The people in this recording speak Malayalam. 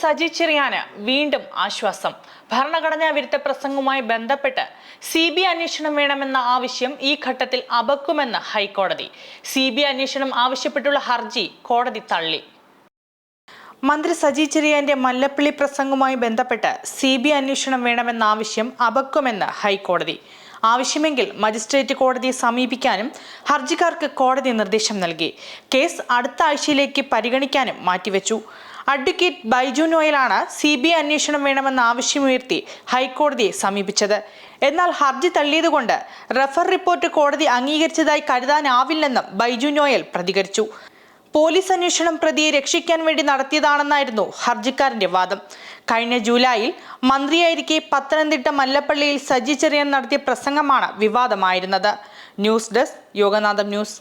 സജി ചെറിയാന് വീണ്ടും ആശ്വാസം. ഭരണഘടനാ വിരുദ്ധ പ്രസംഗവുമായി ബന്ധപ്പെട്ട് സി ബി അന്വേഷണം വേണമെന്ന ആവശ്യം ഈ ഘട്ടത്തിൽ അബക്കുമെന്ന് ഹൈക്കോടതി. സി ബി അന്വേഷണം ആവശ്യപ്പെട്ടുള്ള ഹർജി കോടതി തള്ളി. മന്ത്രി സജി ചെറിയാന്റെ മല്ലപ്പള്ളി പ്രസംഗവുമായി ബന്ധപ്പെട്ട് സി ബി അന്വേഷണം വേണമെന്ന ആവശ്യം അബക്കുമെന്ന് ഹൈക്കോടതി. ആവശ്യമെങ്കിൽ മജിസ്ട്രേറ്റ് കോടതിയെ സമീപിക്കാനും ഹർജിക്കാർക്ക് കോടതി നിർദ്ദേശം നൽകി. കേസ് അടുത്ത ആഴ്ചയിലേക്ക് പരിഗണിക്കാനും മാറ്റിവെച്ചു. അഡ്വക്കേറ്റ് ബൈജു നോയലാണ് സി ബി ഐ അന്വേഷണം വേണമെന്ന ആവശ്യമുയർത്തി ഹൈക്കോടതിയെ സമീപിച്ചത്. എന്നാൽ ഹർജി തള്ളിയതുകൊണ്ട് റഫർ റിപ്പോർട്ട് കോടതി അംഗീകരിച്ചതായി കരുതാനാവില്ലെന്നും ബൈജു നോയൽ പ്രതികരിച്ചു. പോലീസ് അന്വേഷണം പ്രതിയെ രക്ഷിക്കാൻ വേണ്ടി നടത്തിയതാണെന്നായിരുന്നു ഹർജിക്കാരന്റെ വാദം. കഴിഞ്ഞ ജൂലൈയിൽ മന്ത്രിയായിരിക്കെ പത്തനംതിട്ട മല്ലപ്പള്ളിയിൽ സജി ചെറിയാൻ നടത്തിയ പ്രസംഗമാണ് വിവാദമായിരുന്നത്. News desk Yoganatham news.